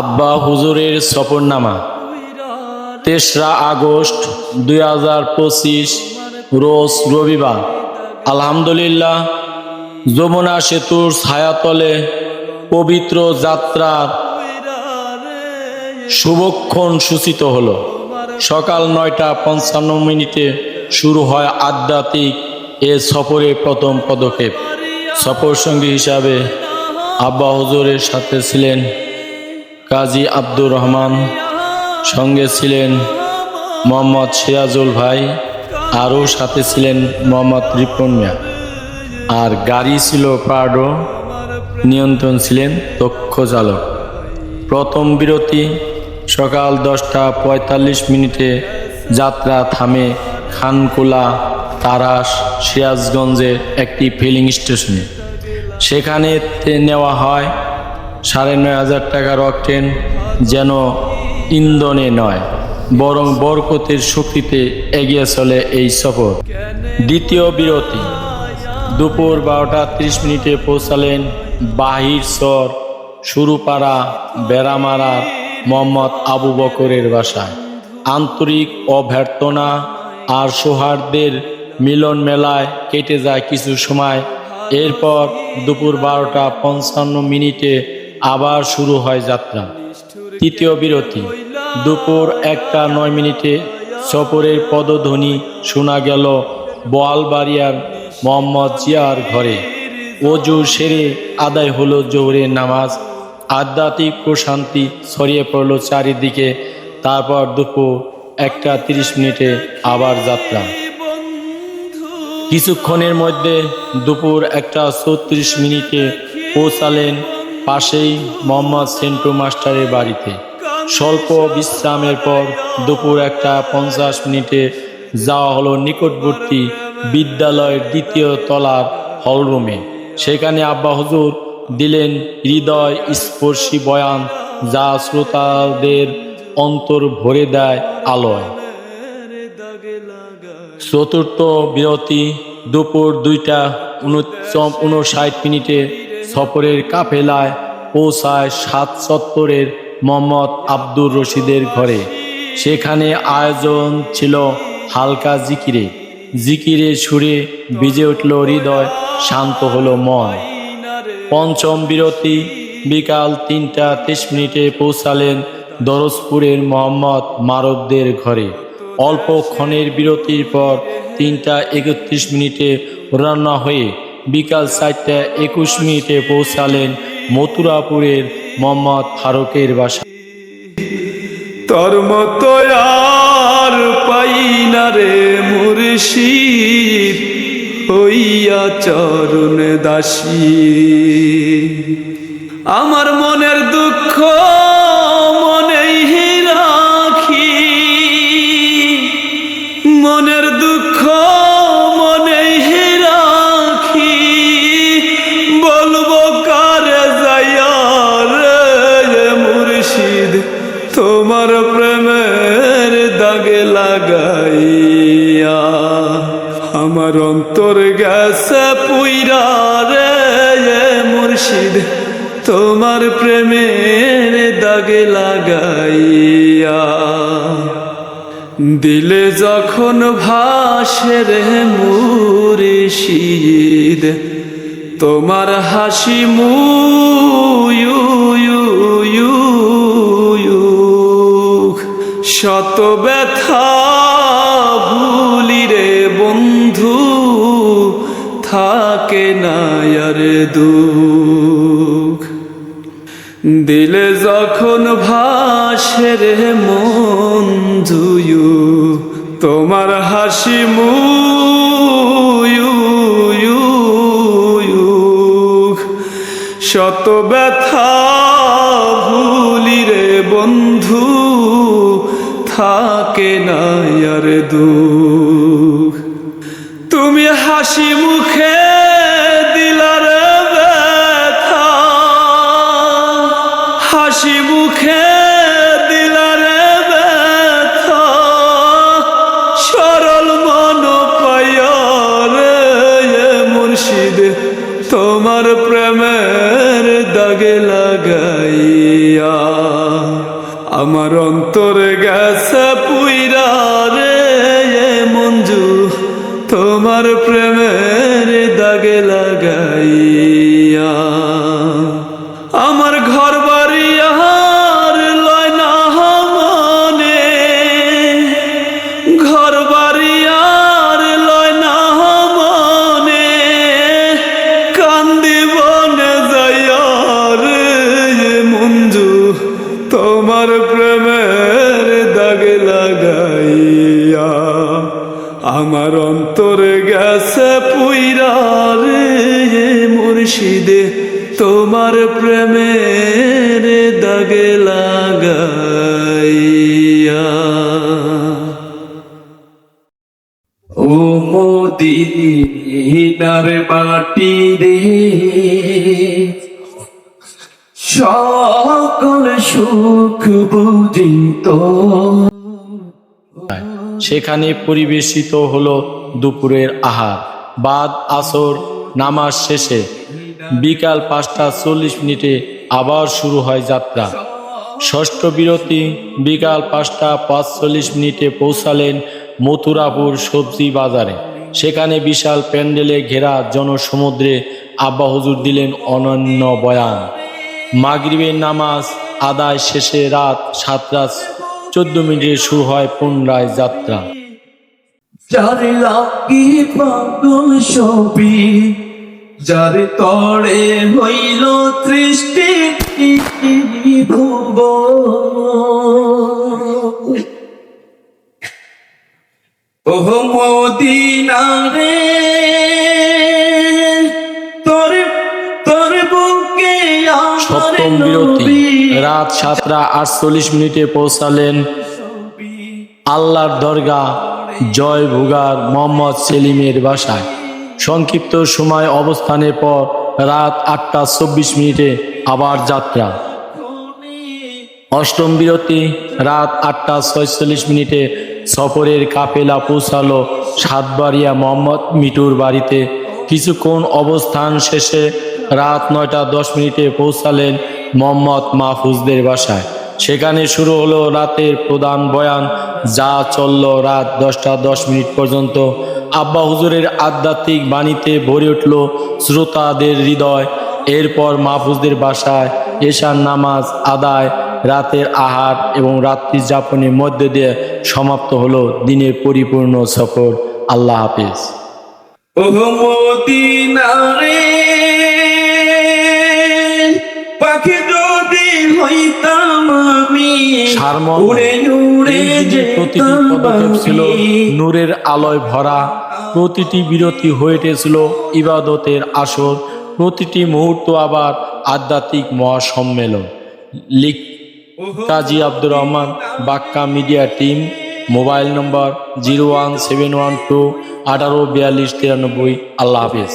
আব্বা হুজুরের সফরনামা। তেসরা আগস্ট দুই হাজার পঁচিশ, রোজ রবিবার। আলহামদুলিল্লাহ, যমুনা সেতুর ছায়াতলে পবিত্র যাত্রার শুভক্ষণ সূচিত হল। সকাল নয়টা পঞ্চান্ন মিনিটে শুরু হয় আধ্যাত্মিক এ সফরে প্রথম পদক্ষেপ। সফর সঙ্গী হিসাবে আব্বা হুজুরের সাথে ছিলেন কাজী আব্দুর রহমান সঙ্গে ছিলেন মোহাম্মদ সিরাজুল ভাই, আরও সাথে ছিলেন মোহাম্মদ রিপন মিয়া। আর গাড়ি ছিল প্রাডো নিয়ন্ত্রণ ছিলেন দক্ষ চালক। প্রথম বিরতি, সকাল দশটা পঁয়তাল্লিশ মিনিটে যাত্রা থামে খানকুলা তারাস সিরাজগঞ্জের একটি ফিলিং স্টেশনে সেখানে নেওয়া হয় সাড়ে নয় হাজার টাকার অকটেন যেন ইন্ধনে নয়, বরং বরকতের শক্তিতে এগিয়ে চলে এই সফর। দ্বিতীয় বিরতি। দুপুর বারোটা ত্রিশ মিনিটে পৌঁছালেন বাহির সর সুরুপাড়া বেড়ামারা মোহাম্মদ আবু বকরের বাসায়। আন্তরিক অভ্যর্থনা আর সৌহার্দ্যের মিলন মেলায় কেটে যায় কিছু সময়। এরপর দুপুর বারোটা পঞ্চান্ন মিনিটে আবার শুরু হয় যাত্রা। তৃতীয় বিরতি। দুপুর একটা নয় মিনিটে সফরের পদধ্বনি শোনা গেল বোয়ালবাড়িয়ার মোহাম্মদ জিয়ার ঘরে। অজু সেরে আদায় হলো জোহরের নামাজ। আধ্যাত্মিক প্রশান্তি ছড়িয়ে পড়ল চারিদিকে। তারপর দুপুর একটা তিরিশ মিনিটে আবার যাত্রা। কিছুক্ষণের মধ্যে দুপুর একটা চৌত্রিশ মিনিটে পৌঁছালেন পাশেই মোহাম্মদ সেন্টু মাস্টারের বাড়িতে। স্বল্প বিশ্রামের পর দুপুর একটা পঞ্চাশ মিনিটে যাওয়া হলো নিকটবর্তী বিদ্যালয়ের দ্বিতীয় তলার হলরুমে। সেখানে আব্বা হুজুর দিলেন হৃদয় স্পর্শী বয়ান যা শ্রোতাদের অন্তর ভরে দেয় আলোয়। চতুর্থ বিরতি দুপুর দুইটা উনষাট মিনিটে সফরের কাফেলায় পৌঁছায় সাত চত্বরের মোহাম্মদ আব্দুর রশিদের ঘরে। সেখানে আয়োজন ছিল হালকা জিকিরে। জিকিরে সুরে ভিজে উঠল হৃদয়, শান্ত হলো মন। পঞ্চম বিরতি, বিকাল তিনটা তেইশ মিনিটে পৌঁছালেন দরজপুরের মোহাম্মদ মারবদের ঘরে। অল্প ক্ষণের বিরতির পর তিনটা একত্রিশ মিনিটে রান্না হয়ে বিকাল চারটা একুশ মিনিটে পৌঁছালেন মথুরাপুরের মোহাম্মদ ফারুকের বাসা। তোর মতো আর পাই না রে মুর্শিদ, হইয়া চরণ দাসী। আমার মনের দুঃখ অন্তর গেছে পুইরা রে মুর্শিদ, তোমার প্রেমের দাগে লাগাইয়া। দিলে যখন ভাসে রে মুর্শিদ, তোমার হাসি মুয়ু শত ব্যথা ভুলি রে বন্ধু থাকে না দুঃখ? দিলে যখন ভাসে রে মন ধুয়ু তোমার হাসি মুয়ু শত ব্যথা ভুলি রে বন্ধু, থাকে না দুঃখ। আমার অন্তরে গেছে পুইরা রে এ মঞ্জু তোমার প্রেমের দাগে লাগাইয়া আমার অন্তরে গেছে পুইরা রে মুর্শিদে, তোমার প্রেমের দাগে লাগাইয়া। ও মোদিনার মাটি রে, সকল সুখ বুঝিত। সেখানে পরিবেশিত হলো দুপুরের আহার, বাদ আসর, নামাজ শেষে। বিকাল পাঁচটা চল্লিশ মিনিটে আবার শুরু হয় যাত্রা। ষষ্ঠ বিরতি, বিকাল পাঁচটা পাঁচচল্লিশ মিনিটে পৌঁছালেন মথুরাপুর সবজি বাজারে। সেখানে বিশাল প্যান্ডেলে ঘেরা জনসমুদ্রে আব্বা হুজুর দিলেন অনন্য বয়ান। মাগরিবের নামাজ আদায় শেষে রাত সাতটা চোদ্দ মিনিটে শুরু হয় পুনরায় যাত্রা। যার লাগি ছবি যার তড়ে হইল সৃষ্টি ভুব। ওহ মদিনারে তোর রাত সাতটা আটচল্লিশ মিনিটে পৌঁছালেন আল্লাহর দরগা জয় ভুগার মোহাম্মদ সেলিমের বাসায়। সংক্ষিপ্ত সময় অবস্থানের পর রাত আটটা চব্বিশ মিনিটে আবার যাত্রা। অষ্টম বিরতি, রাত আটটা ছয়চল্লিশ মিনিটে সফরের কাফেলা পৌঁছালো সাতবাড়িয়া মোহাম্মদ মিটুর বাড়িতে। কিছুক্ষণ অবস্থান শেষে রাত নয়টা দশ মিনিটে পৌঁছালেন মোহাম্মদ মাহফুজদের বাসায়। সেখানে শুরু হলো রাতের প্রধান বয়ান, যা চলল রাত দশটা দশ মিনিট পর্যন্ত। আব্বা হুজুরের আধ্যাত্মিক বাণীতে ভরে উঠল শ্রোতাদের হৃদয়। এরপর মাহফুজদের বাসায় এশার নামাজ আদায়, রাতের আহার এবং রাত্রি যাপনের মধ্যে দিয়ে সমাপ্ত হলো দিনের পরিপূর্ণ সফর। আল্লাহ হাফিজ। দিনের প্রতিটি পদক্ষেপ ছিল। নূরের আলোয় ভরা প্রতিটি বিরতি হয়ে উঠেছিল ইবাদতের আসর প্রতিটি মুহূর্ত আবার আধ্যাত্মিক মহাসম্মেলন। লিখ Kazi Abdur Rahman Bakka media team mobile number zero one seven one two আঠারো বিয়াল্লিশ তিরানব্বই। আল্লাহ হাফিজ।